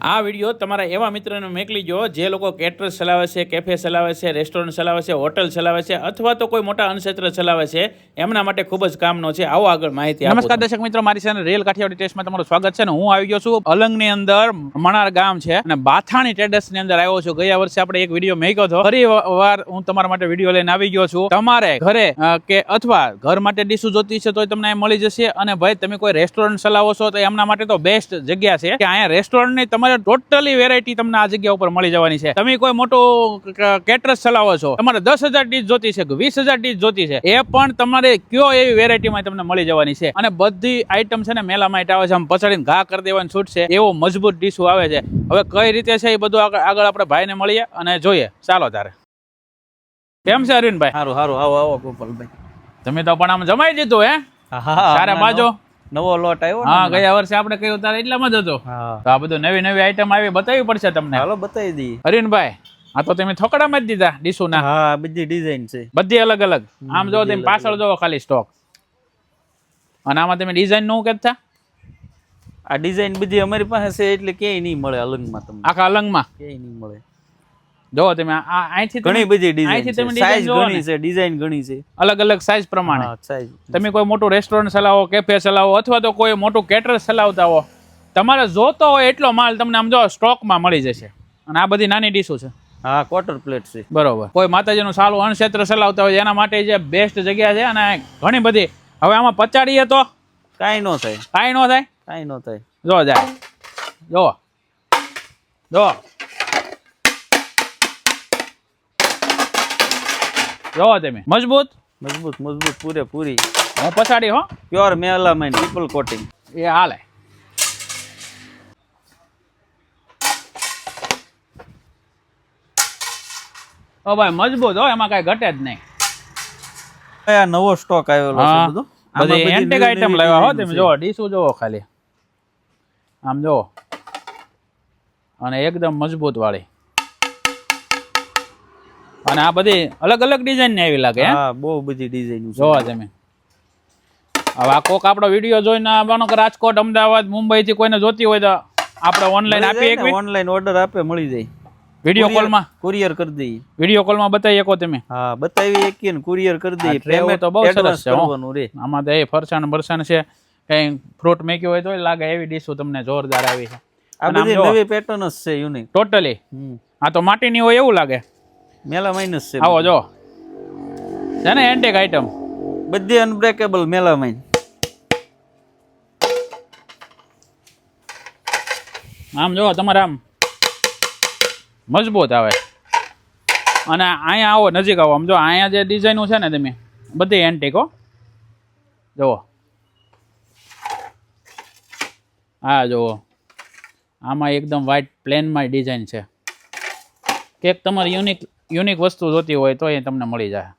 આ વીડિયો તમારા એવા મિત્રોને મોકલી જો જે લોકો કેટરર્સ ચલાવે છે કેફે ચલાવે છે રેસ્ટોરન્ટ ચલાવે છે હોટલ ચલાવે છે અથવા તો કોઈ મોટા અન્નક્ષેત્ર ચલાવે છે એમના માટે ખૂબ જ કામનો છે. આવો આગળ માહિતી નમસ્કાર દર્શક મિત્રો મારી સાથે રેલ કાઠિયાવાડી ટેસ્ટમાં તમારું સ્વાગત છે ને હું આવી ગયો છું અલંગની અંદર મણાર ગામ છે અને બાથાણી ટ્રેડર્સની અંદર આવ્યો છું. ગયા વર્ષે આપણે એક વીડિયો મેક્યો હતો. ફરી વાર હું તમારા માટે વીડિયો લઈને આવી ગયો છું. તમારે ઘરે કે અથવા ઘર માટે ડીશું જોતી છે તો તમને મળી જશે અને ભાઈ તમે કોઈ રેસ્ટોરન્ટ ચલાવો છો તો એમના માટે તો બેસ્ટ જગ્યા છે. કે અહીંયા રેસ્ટોરન્ટની તમારે ટોટલી વેરાયટી તમને આ જગ્યા ઉપર મળી જવાની છે. તમે કોઈ મોટું કેટરસ ચલાવો છો તમારે દસ હજાર ડીશ જોતી છે વીસ હજાર ડીશ જોતી છે એ પણ તમારે કયો એવી વેરાયટીમાં તમને મળી જવાની છે. અને બધી આઈટમ છે ને મેલામાઇટ આવે છે આમ પછાડીને ઘા કરી દેવાની છૂટ છે એવો મજબૂત ડીશું આવે છે. હવે કઈ રીતે છે એ બધું આગળ આગળ આપણે ભાઈને મળીએ અને જોઈએ. ચાલો તારે. કેમ છે અરવિંદભાઈ? સારું સારું આવો આવો ગોપાલભાઈ. તમે તો પણ આમ જમાઈ દીધું હે? સારા બાજો. નવો લોટ આવ્યો હા ગયા વર્ષે આપણે કહ્યું તારે એટલામાં જ હતો. તો આ બધું નવી નવી આઈટમ આવી બતાવી પડશે તમને. હાલો બતાવી દઈએ. હરીનભાઈ આ તો તમે થોકડામાં જ દીધા ડીશુ ના હા બધી ડિઝાઇન છે. બધી અલગ અલગ. આમ જો તમે પાછળ જોવો ખાલી સ્ટોક અને આમાં તમે ડિઝાઇનનું કેતા આ ડિઝાઇન બધી અમારી પાસે છે એટલે ક્યાંય નહીં મળે અલંગમાં તમને. આખા અલંગમાં? ક્યાંય નહીં મળે. જોવો તમે આ અહીંથી ઘણી બધી ડિઝાઇન છે. સાઈઝ ઘણી છે ડિઝાઇન ઘણી છે. અલગ અલગ સાઇઝ પ્રમાણે. તમે કોઈ મોટું રેસ્ટોરન્ટ ચલાવો કેફે ચલાવો અથવા તો કોઈ મોટું કેટર ચલાવતા હો તમારે જોતો હોય એટલો માલ તમને આમ જો સ્ટોકમાં મળી જશે. અને આ બધી નાની ડીશો છે. હા ક્વાર્ટર પ્લેટ છે. બરોબર. કોઈ માતાજીનું સારું અણક્ષેત્ર ચલાવતા હોય એના માટે જે બેસ્ટ જગ્યા છે અને ઘણી બધી. હવે આમાં પચાડીએ તો? કાંઈ ન થાય. કાંઈ ન થાય? કાંઈ ન થાય. જો જાય. જો જો જો તમે મજબૂત? મજબૂત મજબૂત પૂરેપૂરી. હું પછાડી હો. પ્યોર મેલામાઇન ટ્રિપલ કોટિંગ એ હાલે. ઓ ભાઈ મજબૂત હો એમાં કાંઈ ઘટે જ નહીં. આ નવો સ્ટોક આવેલો છે. બધો? બધી એન્ટેક આઈટમ લાવ્યા હો તમે જોવો ડીશું જોવો ખાલી. આમ જોવો અને એકદમ મજબૂત વાળી અને આ બધી અલગ અલગ ડિઝાઇનની આવી લાગે હા? બહુ બધી ડિઝાઇન જોવા તમે હવે આ કોક આપણો વીડિયો જોઈને માનો કે રાજકોટ અમદાવાદ મુંબઈ થી કોઈને જોતી હોય તો આપણે ઓનલાઈન આપીએ એક ઓનલાઈન ઓર્ડર આપે મળી જાય. વીડિયો કોલમાં કુરિયર કરી દઈએ. વીડિયો કોલમાં બતાવી શકો તમે. હા બતાવી એકીએ ને કુરિયર કરી દઈએ. tray તો બહુ સરસ છે, કરવાનું રે. આમાં તો એ ફરસાણ બરસાણ છે કઈ ફ્રૂટ મેક્યો હોય તો લાગે એવી ડીશો તમને જોરદાર આવી છે. આ બધી નવી પેટર્ન છે યુનિક ટોટલી આ તો માટીની હોય એવું લાગે. મેલા માઇનસ છે આવો જો. છે ને એન્ટેક આઈટમ બધી અનબ્રેકેબલ મેલા માઇન આમ જો તમારે આમ મજબૂત આવે. અને અહીંયા આવો નજીક આવો. આમ જો અહીંયા જે ડિઝાઇનો છે ને તમે બધી એન્ટિક હો. જુઓ. હા જુઓ. આમાં એકદમ વ્હાઇટ પ્લેનમાં ડિઝાઇન છે. કેક તમારે યુનિક યુનિક વસ્તુ જોતી હોય તો એ તમને મળી જાય.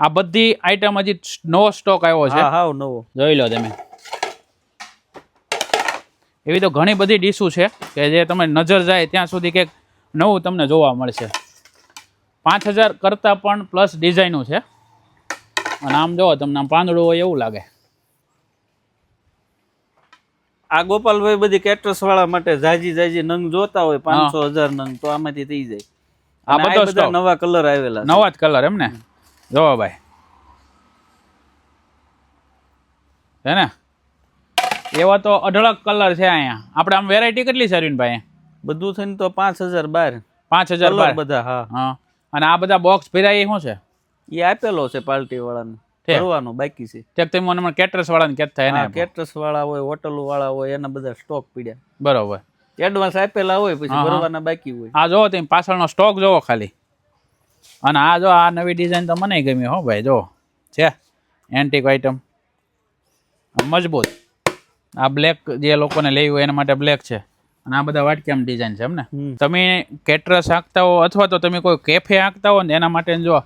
આ બધી આઈટમ હજી નવો સ્ટોક આવ્યો છે. હા નવો. જોઈ લો તમે. એવી તો ઘણી બધી ડીશું છે કે જે તમે નજર જાય ત્યાં સુધી કંઈક નવું તમને જોવા મળશે. પાંચ હજાર કરતાં પણ પ્લસ ડિઝાઇનો છે. અને આમ જોવો તમને આમ પાંદડું હોય એવું લાગે. આ ગોપાલભાઈ બધી કેટરસ વાળા માટે જાજી જાજી નંગ જોતા હોય પાંચસો હજાર નંગ તો આમાંથી થઈ જાય. આ બધો બધા નવા કલર આવેલા નવા જ કલર એમ ને જોવો ભાઈ. હે ને? એવા તો અઢળક કલર છે અહીંયા. આપણે આમ વેરાયટી કેટલી છે અરવિંદભાઈ બધું થઈને તો પાંચ હજાર બાર. પાંચ હજાર બાર. બધા હા. હા. અને આ બધા બોક્સ ફેરાય એ શું છે? એ આપેલો છે પાર્ટી વાળાને. છે. બાકી છે. ત્યાં તમે મને કેટરસ વાળાને કહેતા એને હા કેટરસ વાળા હોય હોટલ વાળા હોય એના બધા સ્ટોક પીડ્યા. બરોબર. એડવાન્સ આપેલા હોય પછી. ભરવાના બાકી હોય. આ જોવો તમે પાછળનો સ્ટોક જોવો ખાલી. અને આ જો આ નવી ડિઝાઇન તો મને ગમી હો ભાઈ જો. છે એન્ટિક આઇટમ મજબૂત. આ બ્લેક જે લોકોને લેવી હોય એના માટે બ્લેક છે. અને આ બધા વાટકેમ ડિઝાઇન છે એમ ને. તમે કેટરસ આંકતા હો અથવા તો તમે કોઈ કેફે આંકતા હો ને એના માટે જો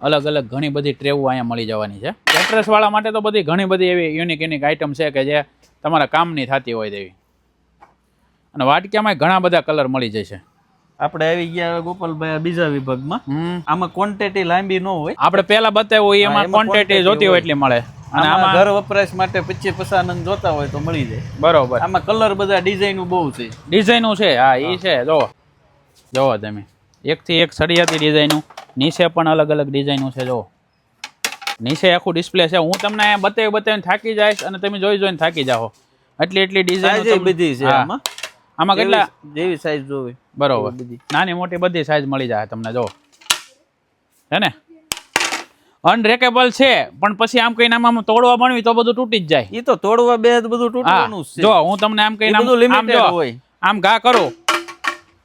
અલગ અલગ ઘણી બધી ટ્રેવું અહીંયા મળી જવાની છે. કેટરસ વાળા માટે તો બધી ઘણી બધી એવી યુનિક યુનિક આઇટમ છે કે જે તમારા કામની થતી હોય તેવી. અને વાટક્યામાં ઘણા બધા કલર મળી જશે. આપણે આવી ગયા ગોપાલભાઈ બીજા વિભાગમાં. આમાં ક્વોન્ટિટી લાંબી ન હોય. આપણે પેલા બતાવ્યું હોય એમાં ક્વોન્ટિટી જોતી હોય. એટલી મળે. અને આમાં ઘર વપરાશ માટે પચીસ પચાસ જોતા હોય તો મળી જાય. બરોબર. આમાં કલર બધા ડિઝાઇન બહુ છે. ડિઝાઇનો છે હા એ છે જોવો જોવો તમે. એકથી એક સળિયાતી ડિઝાઇનું નીચે પણ અલગ અલગ ડિઝાઇનો છે જો નીચે આખું ડિસ્પ્લે છે. હું તમને બતાવી બતાવીને થાકી જઈશ અને તમે જોઈ જોઈને થાકી જાઓ. એટલી એટલી ડિઝાઇન બધી છે આમાં. આમાં કેટલા જેવી- સાઈઝ જોવી. બરોબર. નાની મોટી બધી સાઈઝ મળી જાય તમને જો હે ને? અનબ્રેકેબલ છે પણ પછી આમ કહીને આમ તોડવા ભણવી તો બધું તૂટી જ જાય. એ તો તોડવા બે બધું તૂટવાનું છે. જો હું તમને આમ કહીને આમ જો. આમ ઘા કરું.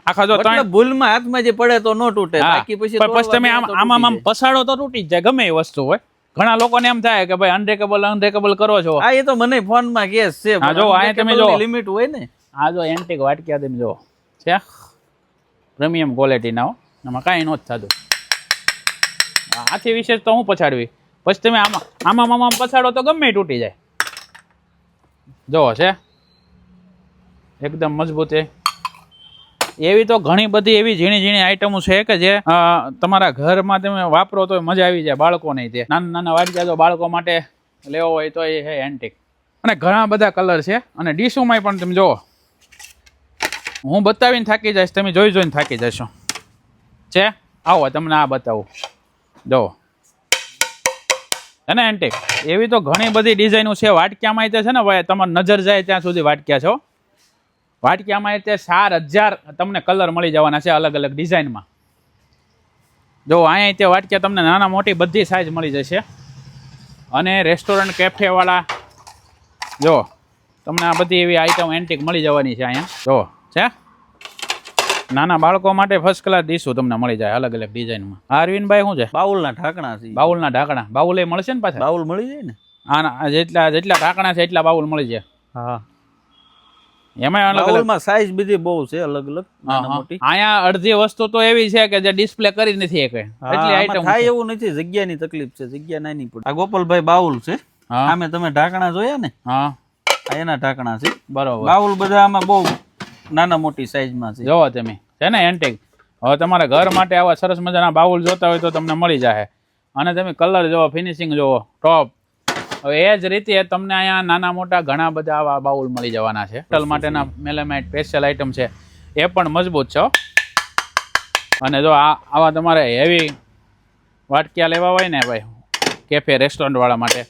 આખા જો ત્રણ ભૂલમાં હાથમાં જે પડે તો ન તૂટે બાકી પછી પછી તમે આમ આમાં આમ પસાડો તો તૂટી જ જાય ગમે એ વસ્તુ હોય. ઘણા લોકોને એમ થાય કે ભાઈ અનબ્રેકેબલ અનબ્રેકેબલ કરો છો. આ એ તો મને ફોનમાં કેસ છે હા, જો, આ તમે જો. લિમિટ હોય ને. આ જો એન્ટિક વાટક્યા તમે જો. છે? પ્રીમિયમ ક્વોલિટીના હો. એમાં કાંઈ જ થતું. આથી વિશેષ તો હું પછાડવી. પછી તમે આમાં આમાં આમાં પછાડો તો ગમે તૂટી જાય. જો છે? એકદમ મજબૂત છે એવી તો ઘણી બધી એવી ઝીણી ઝીણી આઈટમો છે કે જે તમારા ઘરમાં તમે વાપરો તો મજા આવી જાય બાળકોને તે. નાના નાના વાટકા જો બાળકો માટે લેવો હોય તો એ છે એન્ટિક અને ઘણા બધા કલર છે. અને ડીશોમાં પણ તમે જુઓ. હું બતાવીને થાકી જઈશ, તમે જોઈ જોઈને થાકી જશો. છે? આવો તમને આ બતાવું. જુઓ. અને એન્ટિક એવી તો ઘણી બધી ડિઝાઇનો છે. વાટક્યામાં છે ને, ભાઈ, તમારી નજર જાય ત્યાં સુધી વાટક્યા છો વાટક્યામાં તે ચાર હજાર તમને કલર મળી જવાના છે અલગ અલગ ડિઝાઇનમાં જો અહીંયા તે વાટકીયા તમને નાના મોટી બધી સાઇઝ મળી જશે. અને રેસ્ટોરન્ટ કેફેવાળા જો તમને આ બધી એવી આઈટમ એન્ટિક મળી જવાની છે અહીંયા. જો છે? નાના બાળકો માટે ફર્સ્ટ ક્લાસ ડીશું તમને મળી જાય અલગ અલગ ડિઝાઇનમાં અરવિંદભાઈ શું છે? બાઉલના ઢાંકણા છે. બાઉલના ઢાંકણા. બાઉલ એ મળશે ને પાછા? બાઉલ મળી જાય ને? આના જેટલા જેટલા ઢાંકણા છે એટલા બાઉલ મળી જાય. હા. એમાં અલગ અલગ સાઈઝ બધી બહુ છે અલગ અલગ. મોટી. અહીંયા અડધી વસ્તુ તો એવી છે કે જે ડિસ્પ્લે કરી નથી હા, એટલી આઈટમ થાય એવું નથી જગ્યાની તકલીફ છે જગ્યા નાની પડે. આ ગોપાલભાઈ બાઉલ છે. આમે તમે ઢાંકણા જોયા ને? હા. એના ઢાંકણા છે. બરોબર. બાઉલ બધા આમાં બહુ નાના મોટી સાઈઝમાં છે. જોવો તમે. છે ને એન્ટેક હવે તમારા ઘર માટે આવા સરસ મજાના બાઉલ જોતા હોય તો તમને મળી જાય અને તમે કલર જોવો ફિનિશિંગ જોવો ટોપ હવે એ જ રીતે તમને અહીંયા નાના મોટા ઘણા બધા આવા બાઉલ મળી જવાના છે. હોટલ માટેના મેલેમાઇટ સ્પેશિયલ આઇટમ છે. એ પણ મજબૂત છે અને જો આ આવા તમારે હેવી વાટક્યા લેવા હોય ને ભાઈ કેફે રેસ્ટોરન્ટવાળા માટે,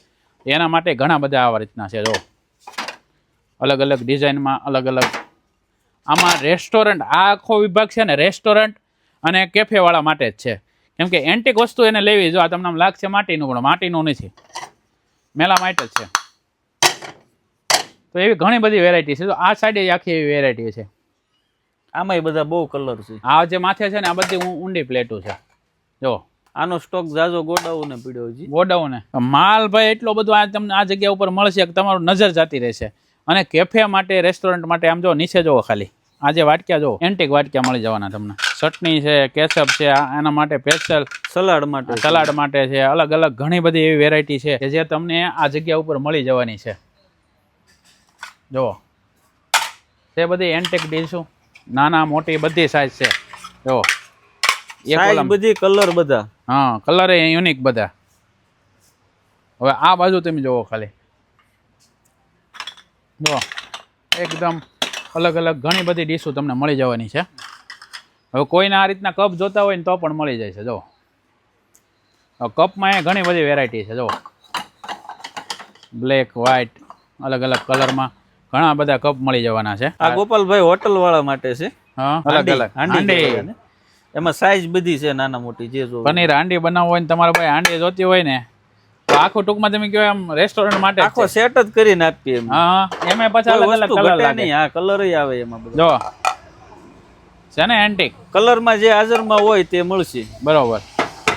એના માટે ઘણા બધા આવા રીતના છે, જો. અલગ અલગ ડિઝાઇનમાં અલગ અલગ આમાં રેસ્ટોરન્ટ આ આખો વિભાગ છે ને રેસ્ટોરન્ટ અને કેફેવાળા માટે જ છે. કેમ કે એન્ટિક વસ્તુ એને લેવી, જો આ તમને લાગશે માટીનું, પણ માટીનું નથી. મેલામાઇટ જ છે. તો એવી ઘણી બધી વેરાયટી છે. તો આ સાઈડે આખી એવી વેરાયટી છે. આમાંય બધા બહુ કલર છે. આ જે માથે છે ને આ બધી ઊંડી પ્લેટો છે. જો. આનો સ્ટોક જાજો ગોડાઉન પીડ્યો છે ગોડાઉન. માલ ભાઈ એટલો બધો આ તમને આ જગ્યા ઉપર મળશે કે તમારું નજર જતી રહેશે. અને કેફે માટે રેસ્ટોરન્ટ માટે આમ જો નીચે જોવો ખાલી. આ જે વાટક્યા જો એન્ટિક વાટક્યા મળી જવાના તમને. ચટણી છે કેચઅપ છે એના માટે સ્પેશિયલ સલાડ માટે સલાડ માટે છે અલગ અલગ ઘણી બધી એવી વેરાયટી છે કે જે તમને આ જગ્યા ઉપર મળી જવાની છે. જુઓ તે બધી એન્ટિક ડીશું નાના મોટી બધી સાઇઝ છે. જુઓ સાઈઝ બધી કલર બધા. હા કલર એ યુનિક બધા. હવે આ બાજુ તમે જુઓ ખાલી. જુઓ એકદમ અલગ અલગ ઘણી બધી ડીશો તમને મળી જવાની છે. હવે કોઈને આ રીતના કપ જોતા હોય ને તો પણ મળી જાય છે જુઓ. કપમાં એ ઘણી બધી વેરાયટી છે જુઓ. બ્લેક વ્હાઇટ અલગ અલગ કલરમાં ઘણા બધા કપ મળી જવાના છે. આ ગોપાલભાઈ હોટલ વાળા માટે છે. હા અલગ અલગ. હાંડી. એમાં સાઈઝ બધી છે નાના મોટી જે જો પનીર હાંડી બનાવવું હોય ને તમારે ભાઈ હાંડી જોતી હોય ને આખું ટૂંકમાં તમે કહો એમ રેસ્ટોરન્ટ માટે આખો સેટ જ કરીને આપીએ એમ. હા હા એમાં પાછા અલગ અલગ કલર લાગે. આ કલર આવે એમાં બધા. જો. છે ને એન્ટિક કલરમાં જે હાજરમાં હોય તે મળશે. બરોબર.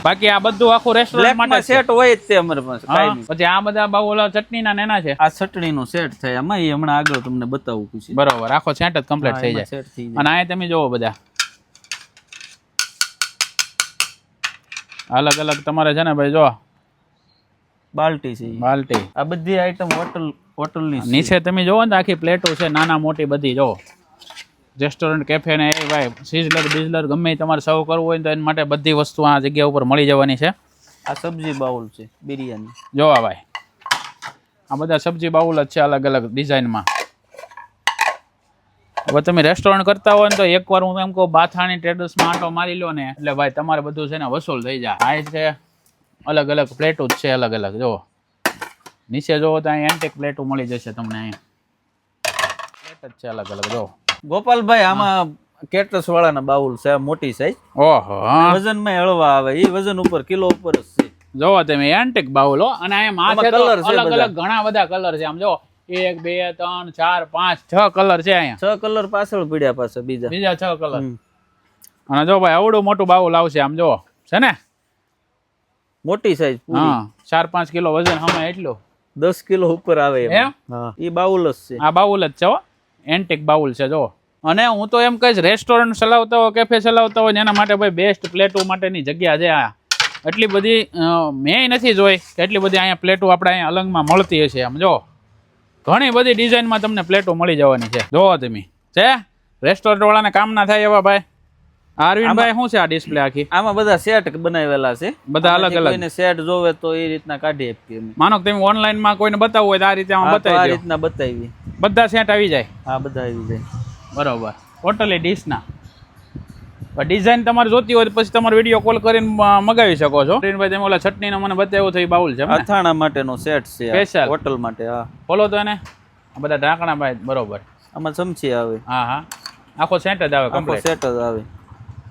બાકી આ બધું આખું રેસ્ટોરન્ટ માટે જ. સેટ હોય જ તે અમારે પાસે હા. પછી આ બધા બાઉ ઓલા ચટણીના ને નેના છે? આ ચટણી નું સેટ થાય. એમાં એ હમણાં આગળ તમને બતાવું પછી. બરોબર આખો સેટ જ કમ્પ્લીટ થઈ જાય. અને આ તમે જોવો બધા. અલગ અલગ તમારે છે ને ભાઈ જો. બાલ્ટી છે બાલ્ટી. આ બધી આઈટમ હોટલ હોટલની નીચે તમે જોવો ને આખી પ્લેટો છે નાના મોટી બધી જો રેસ્ટોરન્ટ કેફે ને એ ભાઈ સિઝલર બિઝલર ગમે તમારે સર્વ કરવું હોય તો એના માટે બધી વસ્તુ આ જગ્યા ઉપર મળી જવાની છે. આ સબ્જી બાઉલ છે બિરયાની. જોવા ભાઈ આ બધા સબ્જી બાઉલ જ છે અલગ અલગ ડિઝાઇનમાં. હવે તમે રેસ્ટોરન્ટ કરતા હોય ને તો એકવાર હું એમ કહું બાથાણી ટ્રેડર્સમાં આંટો મારી લો ને એટલે ભાઈ તમારે બધું છે ને વસૂલ થઈ જાય. આ છે. અલગ અલગ પ્લેટો જ છે અલગ અલગ જુઓ. નીચે જુઓ તો અહીંયા એન્ટેક પ્લેટો મળી જશે તમને અહીંયા પ્લેટ જ છે અલગ અલગ જુઓ. ગોપાલભાઈ આમાં કેટરસ વાળાના બાઉલ છે આ મોટી સાઈઝ ઓહો વજનમાં હળવા આવે એ વજન ઉપર કિલો ઉપર જ છે. જોવો તમે એન્ટિક બાઉલ હો અને આ માથે કલર છે અલગ અલગ ઘણા બધા કલર છે. આમ જો એક બે ત્રણ ચાર પાંચ છ કલર છે અહીંયા. છ કલર પાછળ પીડ્યા પાછળ બીજા. બીજા છ કલર અને જો ભાઈ આવડું મોટું બાઉલ આવશે આમ જો છે ને? મોટી સાઈઝ હા ચાર પાંચ કિલો વજન હમણાં એટલું. દસ કિલો ઉપર આવે એમ? એ બાઉલ જ છે. આ બાઉલ જ છે હો. એન્ટિક બાઉલ છે જો અને હું તો એમ કહીશ રેસ્ટોરન્ટ ચલાવતા હોય કેફે ચલાવતા હોય એના માટે ભાઈ બેસ્ટ પ્લેટો માટેની જગ્યા છે આ. એટલી બધી મેં નથી જોઈ કે એટલી બધી અહીંયા પ્લેટો આપણે અહીંયા અલંગમાં મળતી હશે આમ જો ઘણી બધી ડિઝાઇનમાં તમને પ્લેટો મળી જવાની છે. જોવો તમે. છે? રેસ્ટોરન્ટ વાળાને કામ ના થાય એવા ભાઈ. અરવિંદભાઈ શું છે આ ડિસ્પ્લે આખી? આમાં બધા સેટ બનાવેલા છે. બધા અલગ અલગ કોઈને સેટ જોવે તો એ રીતના કાઢી આપીએ માનો કે તમે ઓનલાઈનમાં કોઈને બતાવવું હોય તો આ રીતે આમાં બતાવી આ રીતના બતાવી બધા સેટ આવી જાય. હા બધા આવી જાય. બરોબર. ટોટલી ડીશના ડિઝાઇન તમારે જોતી હોય પછી તમારે વીડિયો કોલ કરીને મગાવી શકો છો. ભાઈ તમે ઓલા ચટણીનો મને બતાવ્યો છે એ બાઉલ છે? અથાણા માટેનો સેટ છે સ્પેશિયલ હોટલ માટે હા. બોલો તો એને. બધા ઢાંકણા ભાઈ બરોબર. આમાં ચમચી આવે. હા હા. આખો સેટ જ આવે આખો કમ્પ્લીટ સેટ જ આવે.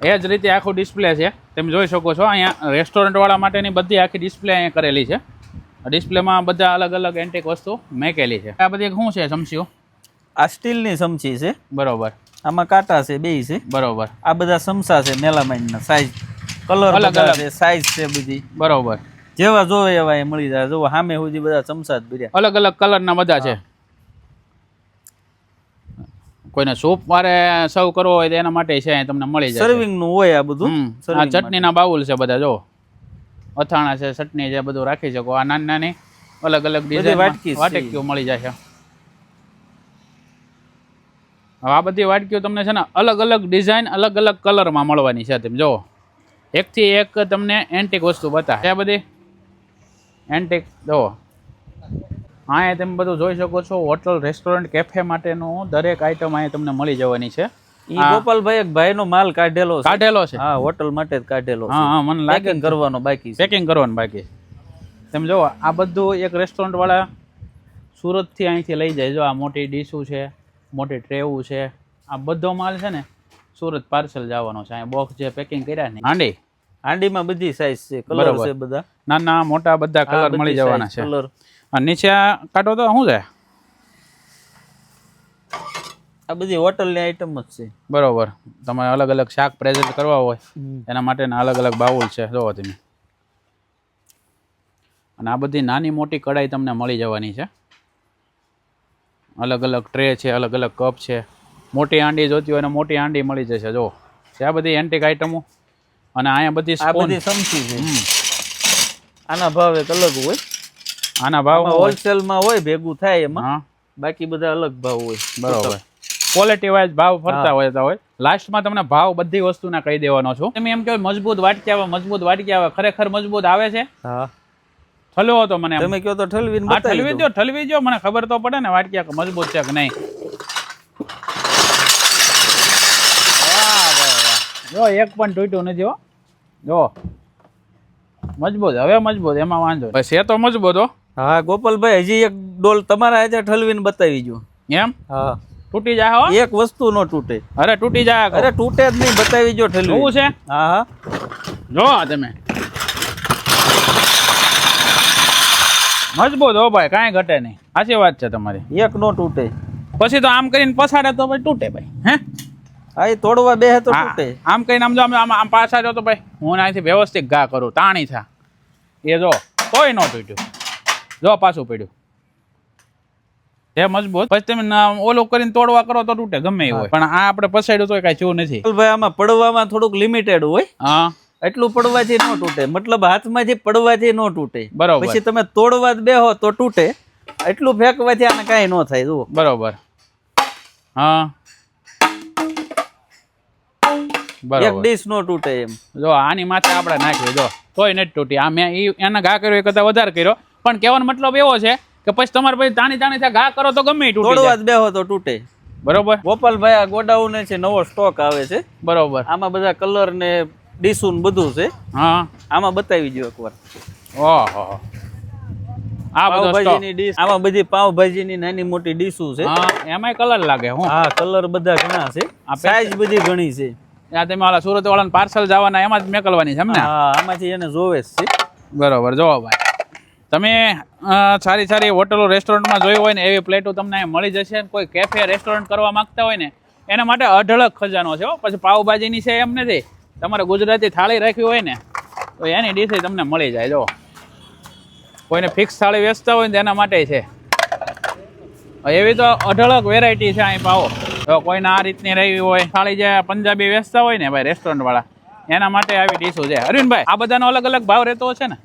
એ જ રીતે આખું ડિસ્પ્લે છે. તમે જોઈ શકો છો અહીંયા રેસ્ટોરન્ટવાળા માટેની બધી આખી ડિસ્પ્લે અહીંયા કરેલી છે. ડિસ્પ્લેમાં બધા અલગ અલગ એન્ટિક વસ્તુ મેકેલી છે. આ બધી શું છે ચમચીઓ? આ સ્ટીલની ચમચી છે. બરોબર. આમાં કાંટા છે બે છે. બરોબર. આ બધા સમસા છે મેલામાઇનના સાઇઝ કલર અલગ અલગ. છે સાઇઝ છે બધી. બરોબર. જેવા જોવે એવા એ મળી જાય. જો સામે સુધી બધા ચમચા જ ભર્યા. અલગ અલગ કલરના બધા છે. કોઈને સૂપ વારે સર્વ કરવો હોય તો એના માટે છે તમને મળી જાય સર્વિંગનું હોય આ બધું? આ ચટણીના બાઉલ છે બધા જો. અથાણા છે ચટણી છે બધું રાખી શકો. આ નાની નાની અલગ અલગ ડિઝાઇન વાટકીઓ મળી જાય છે હવે આ બધી વાટકીઓ તમને છે ને અલગ અલગ ડિઝાઇન અલગ અલગ કલરમાં મળવાની છે તમે જુઓ એકથી એક તમને એન્ટિક વસ્તુ બતા આ બધી? એન્ટિક જુઓ એ તમે બધું જોઈ શકો છો. હોટલ રેસ્ટોરન્ટ કેફે માટેનું દરેક આઈટમ અહીંયા તમને મળી જવાની છે. ગોપાલભાઈ એક ભાઈનો માલ કાઢેલો છે. કાઢેલો છે. હા હોટલ માટે જ કાઢેલો હા હા મને લાગે કરવાનો બાકી છે. પેકિંગ કરવાનું બાકી તમે જો આ બધું એક રેસ્ટોરન્ટ વાળા સુરતથી અહીંથી લઈ જાય. જો આ મોટી ડીશું છે મોટી ટ્રેવું છે આ બધો માલ છે ને સુરત પાર્સલ જવાનો છે. અહીંયા બોક્સ જે પેકિંગ કર્યા ને. હાંડી. હાંડીમાં બધી સાઈઝ છે. કલર છે બધા. નાના મોટા બધા કલર મળી જવાના છે. કલર અને નીચે કાઢો તો શું છે? આ બધી હોટલની આઈટમ જ છે. બરોબર. તમારે અલગ અલગ શાક પ્રેઝન્ટ કરવા હોય એના માટેના અલગ અલગ બાઉલ છે. જોવો તમે. અને આ બધી નાની મોટી કઢાઈ તમને મળી જવાની છે. અલગ અલગ ટ્રે છે અલગ અલગ કપ છે. મોટી હાંડી જોતી હોય ને મોટી હાંડી મળી જશે. જો. છે આ બધી એન્ટિક આઈટમો અને અહીંયા બધી આ બધી સમસી છે આના ભાવ એક અલગ હોય. આના ભાવ હોલસેલ હોલસેલમાં હોય ભેગું થાય એમાં. બાકી બધા અલગ ભાવ હોય. બરોબર. ક્વોલિટી વાઇઝ ભાવ ફરતા હોય તો હોય. લાસ્ટમાં તમને ભાવ બધી વસ્તુના કહી દેવાનો છું. તમે એમ કહો મજબૂત વાટકી આવે મજબૂત વાટકી આવે. ખરેખર મજબૂત આવે છે? હા. ઠલવો હતો મને તમે કહો તો ઠલવીને હા ઠલવી દો. ઠલવી દો મને ખબર તો પડે ને વાટકી મજબૂત છે કે નહીં. જો એક પણ તૂટ્યું નથી હો. જો. મજબૂત હવે મજબૂત એમાં વાંધો છે તો મજબૂત હો. હા ગોપાલભાઈ હજી એક ડોલ તમારા હાજર ઠલવીને બતાવી જો એમ? હા. તૂટી જાય હો. એક વસ્તુ નો તૂટે. અરે તૂટી જાય અરે તૂટે જ નહીં બતાવી જો ઠલવી. જોવું છે? હા હા. જો તમે. મજબૂત હો ભાઈ કાંઈ ઘટે નહીં. સાચી વાત છે તમારી. એક નો તૂટે. પછી તો આમ કરીને પછાડે તો ભાઈ તૂટે ભાઈ હે? હા એ તોડવા બે તો તૂટે. આમ કહીને આમ જો આમ આમ પાછા જો તો ભાઈ હું અહીંથી વ્યવસ્થિત ઘા કરું તાણી થા. એ જો તોય ન તૂટ્યું. જો પાછું પડ્યું. એ મજબૂત પછી તમે ઓલો કરીને તોડવા કરો તો તૂટે ગમે એ હોય. પણ આ આપણે પસાડ્યું તો કાંઈ થયું નથી. ભાઈ આમાં પડવામાં થોડુંક લિમિટેડ હોય. હા. એટલું પડવાથી ન તૂટે. મતલબ હાથમાંથી પડવાથી ન તૂટે. બરોબર. પછી તમે તોડવા જ બેહો તો તૂટે. એટલું ફેંકવાથી આને કાંઈ ન થાય જુઓ. બરોબર. હા. બરાબર. એક ડીશ નો તૂટે એમ. જો આની માથે આપણે નાખ્યું જો. તોય નથી તૂટી. આ મેં એના ઘા કર્યો એ કરતાં વધારે કર્યો. પણ કહેવાનો મતલબ એવો છે કે પછી તમારે પછી તાણી તાણી થાય ઘા કરો તો ગમે તોડવા જ બેહો તો તૂટે. બરોબર? ગોપાલભાઈ આ ગોડાઉન છે નવો સ્ટોક આવે છે. બરોબર. આમાં બધા કલર ને ડીશું બધું છે. હા. આમાં બતાવી દો એકવાર. ઓહો. આ બધો પાવભાજીની ડીશ આમાં બધી પાવભાજીની નાની મોટી ડીશું છે. હા એમાંય કલર લાગે હું. હા કલર બધા ઘણા છે. સાઈઝ બધી ઘણી છે. આ તમે ઓલા સુરત વાળાને પાર્સલ જવાના એમાં જ મેકલવાની છે એમ ને? હા આમાંથી એને જોવે જ છે. બરોબર જોવો ભાઈ. તમે સારી સારી હોટલો, રેસ્ટોરન્ટમાં જોઈ હોય ને એવી પ્લેટો તમને મળી જશે કોઈ કેફે રેસ્ટોરન્ટ કરવા માંગતા હોય ને, એના માટે અઢળક ખજાનો છે પછી પાઉભાજીની છે એમ નથી. તમારે ગુજરાતી થાળી રાખવી હોય ને, તો એની ડીશ તમને મળી જાય જો કોઈને ફિક્સ થાળી વેચતા હોય ને એના માટે છે. એવી તો અઢળક વેરાયટી છે અહીં પાવો. તો કોઈને આ રીતની રહેવી હોય, થાળી જે પંજાબી વેચતા હોય ને ભાઈ રેસ્ટોરન્ટ વાળા, એના માટે આવી ડીશો છે. અરવિંદભાઈ આ બધાનો અલગ અલગ ભાવ રહેતો છે ને?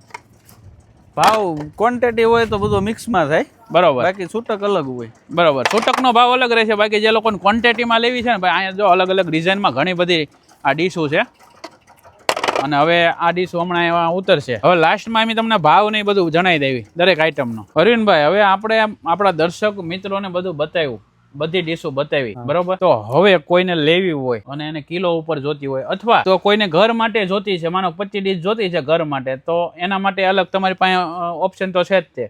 ભાવ ક્વોન્ટિટી હોય તો બધું મિક્સમાં થાય. બરાબર. બાકી છૂટક અલગ હોય. બરાબર. છૂટકનો ભાવ અલગ રહેશે. બાકી જે લોકોને ક્વોન્ટિટીમાં લેવી છે ને ભાઈ અહીંયા જો અલગ અલગ ડિઝાઇનમાં ઘણી બધી આ ડીશો છે. અને હવે આ ડીશો હમણાં એવા ઉતરશે. હવે લાસ્ટમાં અમે તમને ભાવ ને બધું જણાવી દેવી દરેક આઈટમનો અરવિંદભાઈ હવે આપણે આપણા દર્શક મિત્રોને બધું બતાવ્યું. બધી ડીશો બતાવી બરોબર? તો હવે કોઈને લેવી હોય અને એને કિલો ઉપર જોતી હોય અથવા તો કોઈને ઘર માટે જોતી છે માનો પચીસ ડીશ જોતી છે ઘર માટે તો એના માટે અલગ તમારી પાસે ઓપ્શન તો છે જ તે.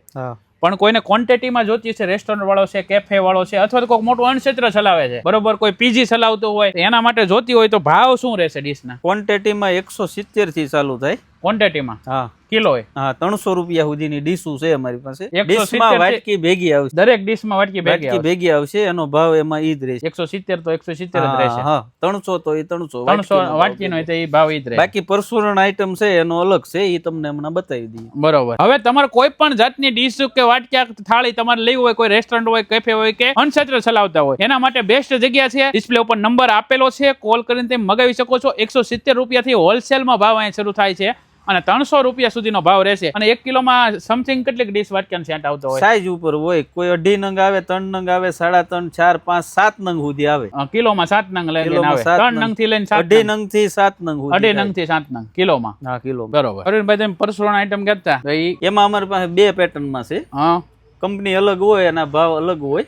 પણ કોઈને ક્વોન્ટિટીમાં જોતી છે રેસ્ટોરન્ટ વાળો છે કેફે વાળો છે અથવા તો કોઈ મોટું અણક્ષેત્ર ચલાવે છે બરોબર? કોઈ પીજી ચલાવતું હોય એના માટે જોતી હોય તો ભાવ શું રહેશે ડીશના? ક્વોન્ટિટીમાં એકસો સિત્તેરથી ચાલુ થાય. ક્વોન્ટિટીમાં હા. કિલો હા ત્રણસો રૂપિયા સુધીની ડીશું છે અમારી પાસે. ડીશમાં વાટકી ભેગી આવશે. દરેક ડીશમાં વાટકી ભેગી ભેગી આવશે એનો ભાવ એમાં ઈ જ રહેશે. એકસો સિત્તેર તો એકસો સિત્તેર જ રહેશે. હા ત્રણસો તો એ ત્રણસો ત્રણસો વાટકીનો એ ભાવ ઈ જ રહે બાકી પરસુરણ આઈટમ છે એનો અલગ છે એ તમને હમણાં બતાવી દઈએ. બરોબર. હવે તમારે કોઈ પણ જાતની ડીશ કે વાટકી થાળી તમારે લેવી હોય કોઈ રેસ્ટોરન્ટ હોય કેફે હોય કે અન્નક્ષેત્ર ચલાવતા હોય એના માટે બેસ્ટ જગ્યા છે ડિસ્પ્લે ઉપર નંબર આપેલો છે કોલ કરીને તમે મગાવી શકો છો. એકસો સિત્તેર રૂપિયાથી હોલસેલમાં ભાવ અહીંયા શરૂ થાય છે. અને ત્રણસો રૂપિયા સુધીનો ભાવ રહેશે. અને એક કિલોમાં સમથિંગ કેટલીક ડીશ વાટક્યાનો સેન્ટ આવતો હોય? સાઈઝ ઉપર હોય. કોઈ અઢી નંગ આવે ત્રણ નંગ આવે સાડા ત્રણ ચાર પાંચ સાત નંગ સુધી આવે. કિલોમાં સાત નંગ લઈને આવે. ત્રણ નંગ. થી લઈને અઢી નંગ. થી સાત નંગ અઢી. નંગથી સાત નંગ. કિલોમાં. હા કિલો બરોબર. અરવિંદભાઈ તમે પરસોણ આઈટમ કેતા એમાં અમારી પાસે બે પેટર્નમાં છે. હા. કંપની અલગ હોય એના ભાવ અલગ હોય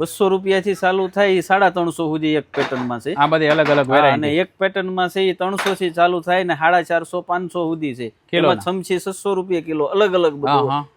બસો બસો રૂપિયાથી ચાલુ થાય એ સાડા ત્રણસો સુધી એક પેટર્નમાં છે. આ બધી અલગ અલગ અને એક પેટર્નમાં છે એ ત્રણસો થી ચાલુ થાય ને સાડા ચારસો પાંચસો સુધી છે. એમાં છમછી છસો રૂપિયા કિલો અલગ અલગ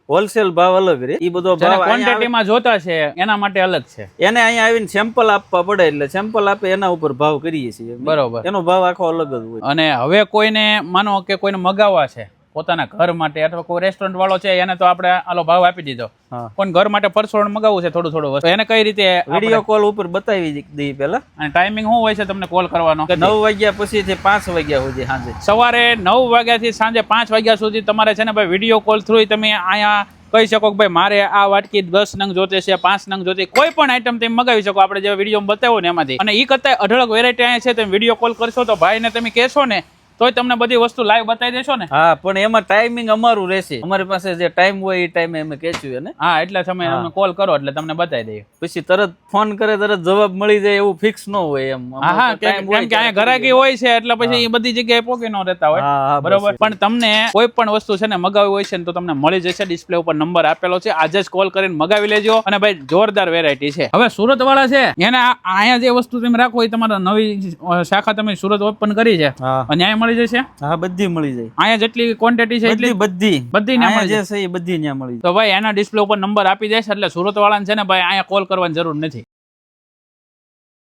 હોલસેલ ભાવ અલગ રે. એ બધો ભાવ ક્વોન્ટિટીમાં જોતા છે એના માટે અલગ છે. એને અહીંયા આવીને સેમ્પલ આપવા પડે એટલે સેમ્પલ આપે એના ઉપર ભાવ કરીએ છીએ. બરોબર. એનો ભાવ આખો અલગ જ હોય. અને હવે કોઈને માનો કે કોઈને મગાવવા છે પોતાના ઘર માટે અથવા કોઈ રેસ્ટોરન્ટ વાળો છે એને તો આપણે આલો ભાવ આપી દીધો. પણ ઘર માટે પરસોડ મગાવવું છે થોડું થોડું વસ્તુ. એને કઈ રીતે વીડિયો કોલ ઉપર બતાવી દઈએ પેલા અને ટાઈમિંગ શું હોય છે તમને કોલ કરવાનો? નવ વાગ્યા પછી થી પાંચ વાગ્યા સુધી સાંજે. સવારે નવ વાગ્યાથી સાંજે પાંચ વાગ્યા સુધી તમારે છે ને ભાઈ વીડિયો કોલ થ્રુ તમે અહીંયા કહી શકો કે ભાઈ મારે આ વાટકી દસ નંગ જોતે છે પાંચ નંગ જોતે કોઈ પણ આઈટમ તમે મગાવી શકો આપણે જે વીડિયો બતાવ્યો ને એમાંથી. અને એ કરતા અઢળક વેરાયટી અહીંયા છે તમે વીડિયો કોલ કરશો તો ભાઈને તમે કહેશો ને તોય તમને બધી વસ્તુ લાઈવ બતાવી દેશો ને? હા પણ એમાં ટાઈમિંગ અમારું રહેશે. અમારી પાસે જે ટાઈમ હોય એ ટાઈમે અમે કહેશું એને હા એટલે તમે તમે કોલ કરો એટલે તમને બતાવી દઈએ. પછી તરત ફોન કરે તરત જવાબ મળી જાય એવું ફિક્સ ન હોય એમ. હા કેમ કે અહીંયા ઘરાકી હોય છે એટલે પછી એ બધી જગ્યાએ પોકી ન રહેતા હોય. બરોબર. પણ તમને કોઈ પણ વસ્તુ છે ને મગાવી હોય છે ને તો તમને મળી જશે. ડિસ્પ્લે ઉપર નંબર આપેલો છે. આજે જ કોલ કરીને મગાવી લેજો. અને ભાઈ જોરદાર વેરાયટી છે. હવે સુરત વાળા છે. એને અહીંયા જે વસ્તુ તમે રાખો એ તમારા નવી શાખા તમે સુરત ઓપન કરી છે. અને અહીંયા મળી જશે? હા બધી મળી જાય. અહીંયા જેટલી ક્વોન્ટિટી છે એટલી બધી. બધી બધી ન્યા મળી જશે એ બધી ત્યાં મળી તો ભાઈ એના ડિસ્પ્લે ઉપર નંબર આપી દેશે એટલે સુરત વાળાને છે ને ભાઈ અહીંયા કોલ કરવાની જરૂર નથી.